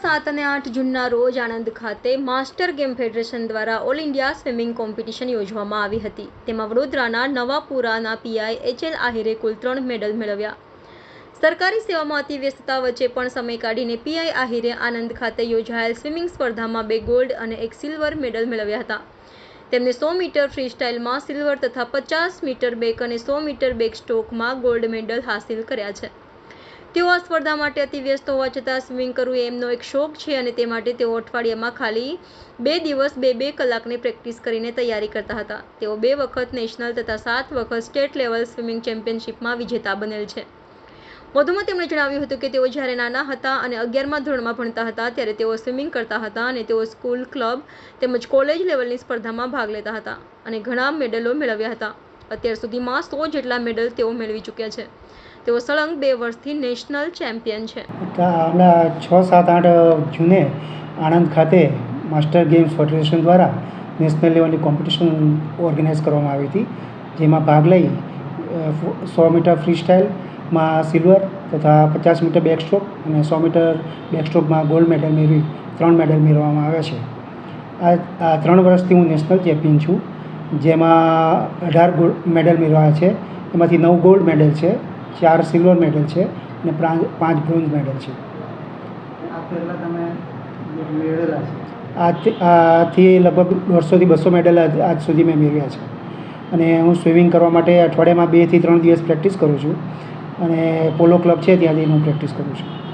સાત અને આઠ જૂનના રોજ આણંદ ખાતે માસ્ટર ગેમ ફેડરેશન દ્વારા ઓલ ઇન્ડિયા સ્વિમિંગ કોમ્પિટિશન યોજવામાં આવી હતી. તેમાં વડોદરાના નવાપુરાના પીઆઈ એચએલ આહિરે કુલ ત્રણ મેડલ મેળવ્યા. સરકારી સેવામાં અતિ વ્યસ્તતા વચ્ચે પણ સમય કાઢીને પીઆઈ આહિરે આનંદ ખાતે યોજાયેલ સ્વિમિંગ સ્પર્ધામાં બે ગોલ્ડ અને એક સિલ્વર મેડલ મેળવ્યા હતા. તેમને સો મીટર ફ્રી સ્ટાઇલમાં સિલ્વર તથા પચાસ મીટર બેક અને સો મીટર બેક સ્ટોકમાં ગોલ્ડ મેડલ હાંસિલ કર્યા છે. તેઓ આ સ્પર્ધા માટે અતિ વ્યસ્ત હોવા છતાં સ્વિમિંગ કરવું એમનો એક શોખ છે અને તે માટે તેઓ અઠવાડિયામાં ખાલી બે દિવસ બે બે કલાકની પ્રેક્ટિસ કરીને તૈયારી કરતા હતા. તેઓ બે વખત નેશનલ તથા સાત વખત સ્ટેટ લેવલ સ્વિમિંગ ચેમ્પિયનશિપમાં વિજેતા બનેલ છે. વધુમાં તેમણે જણાવ્યું હતું કે તેઓ જ્યારે નાના હતા અને અગિયારમા ધોરણમાં ભણતા હતા ત્યારે તેઓ સ્વિમિંગ કરતા હતા અને તેઓ સ્કૂલ, ક્લબ તેમજ કોલેજ લેવલની સ્પર્ધામાં ભાગ લેતા હતા અને ઘણા મેડલો મેળવ્યા હતા. અત્યાર સુધીમાં સો જેટલા મેડલ તેઓ મેળવી ચૂક્યા છે. તેઓ સળંગ બે વર્ષથી નેશનલ ચેમ્પિયન છે. હમણાં છ, સાત, આઠ જૂને આણંદ ખાતે માસ્ટર ગેમ્સ ફેડરેશન દ્વારા નેશનલ લેવલની કોમ્પિટિશન ઓર્ગેનાઇઝ કરવામાં આવી હતી, જેમાં ભાગ લઈ સો મીટર ફ્રી સ્ટાઇલમાં સિલ્વર તથા પચાસ મીટર બેક સ્ટ્રોક અને સો મીટર બેક સ્ટ્રોકમાં ગોલ્ડ મેડલ મેળવી, ત્રણ મેડલ મેળવવામાં આવ્યા છે. આ આ ત્રણ વર્ષથી હું નેશનલ ચેમ્પિયન છું. જેમાં અઢાર ગોલ્ડ મેડલ મેળવ્યા છે. એમાંથી નવ ગોલ્ડ મેડલ છે ચાર સિલ્વર મેડલ છે અને પાંચ બ્રોન્ઝ મેડલ છે. આજથી આથી લગભગ દોઢસોથી બસો મેડલ આજ આજ સુધી મેં મેળવ્યા છે. અને હું સ્વિમિંગ કરવા માટે અઠવાડિયામાં બેથી ત્રણ દિવસ પ્રેક્ટિસ કરું છું. અને પોલો ક્લબ છે ત્યાંથી હું પ્રેક્ટિસ કરું છું.